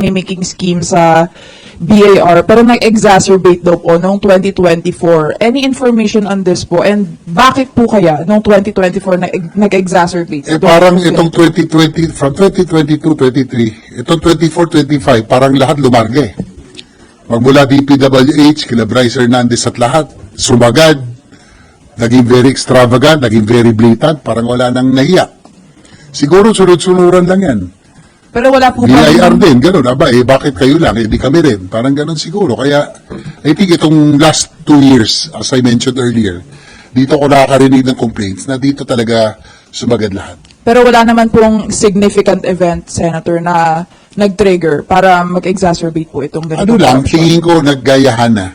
money-making scheme sa BAR pero nag-exacerbate daw po noong 2024. Any information on this po? And bakit po kaya noong 2024 nag- nag-exacerbate? Eh parang itong 2020, from 2022-23, itong 24-25, parang lahat lumarga eh. Magmula DPWH, kila Bryce Hernandez at lahat, sumagad, naging very extravagant, naging very blatant, parang wala nang nahiya. Siguro sunod-sunuran lang yan. Pero wala po BIR din, gano'n. Aba, eh, bakit kayo lang? Eh, di kami rin. Parang gano'n siguro. Kaya, I think itong last two years, as I mentioned earlier, dito ko nakakarinig ng complaints na dito talaga sumagad lahat. Pero wala naman pong significant event, Senator, na nag-trigger para mag-exacerbate po itong ganitong Ano lang, corruption. tingin ko naggayahan na.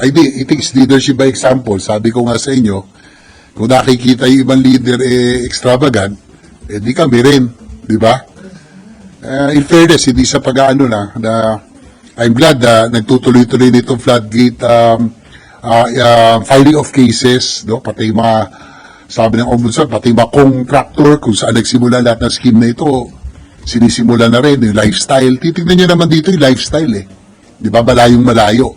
I think it takes leadership by example. Sabi ko nga sa inyo, kung nakikita yung ibang leader eh, extravagant, eh di kami rin. Di ba? Uh, in fairness, hindi sa pag-ano na, na I'm glad na nagtutuloy-tuloy nitong floodgate um, uh, uh, filing of cases, no? pati mga sabi ng ombudsman, pati mga contractor kung saan nagsimula lahat ng scheme na ito, sinisimula na rin yung lifestyle. Titignan nyo naman dito yung lifestyle eh. Di ba? Malayong malayo.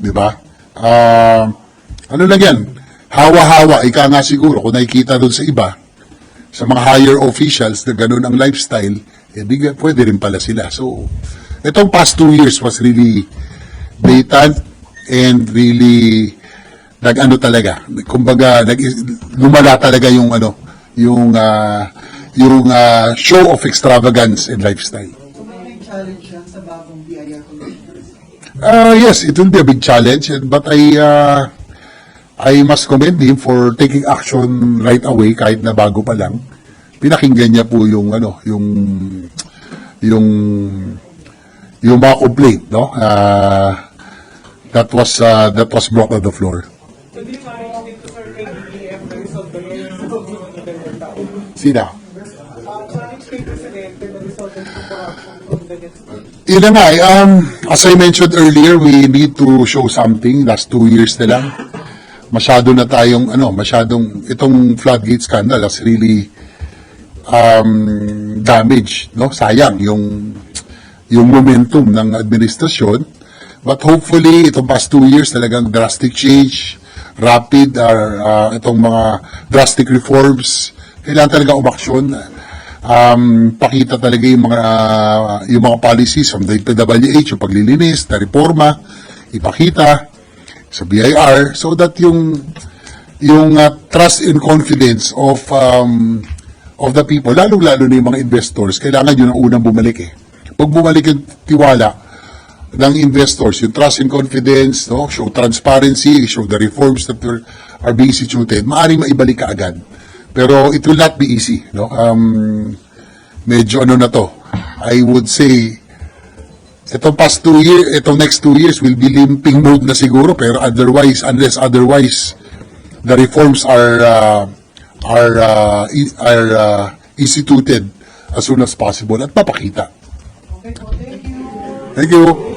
Di ba? Ah, ano lang yan? Hawa-hawa, ika nga siguro, kung nakikita doon sa iba, sa mga higher officials na ganun ang lifestyle, eh di, ga- pwede rin pala sila. So, itong past two years was really blatant and really nag-ano talaga. Kumbaga, nag, lumala talaga yung ano, yung ah, yung ah, show of extravagance and lifestyle. May challenge yan sa bagong BIR. Uh, yes, it will be a big challenge, but I uh, I must commend him for taking action right away kahit na bago pa lang. Pinakinggan niya po yung ano, yung yung yung mga complaint, no? Uh, that was uh, that was brought on the floor. Sina? Yun na nga, eh, um, as I mentioned earlier, we need to show something. Last two years na lang. Masyado na tayong, ano, masyadong, itong floodgate scandal has really um, damaged, no? Sayang yung, yung momentum ng administrasyon. But hopefully, itong past two years, talagang drastic change, rapid, or uh, itong mga drastic reforms, kailangan talaga umaksyon um, pakita talaga yung mga yung mga policies from the PWH, yung paglilinis, na reforma, ipakita sa BIR so that yung yung uh, trust and confidence of um, of the people, lalo-lalo na yung mga investors, kailangan yun ang unang bumalik eh. Pag bumalik yung tiwala ng investors, yung trust and confidence, no, show transparency, show the reforms that are, are being instituted, maaaring maibalik ka agad. Pero it will not be easy, no? Um, medyo ano na to. I would say itong past two years, itong next two years will be limping mode na siguro pero otherwise unless otherwise the reforms are uh, are uh, i- are uh, instituted as soon as possible at papakita. Okay po, thank you. Thank you.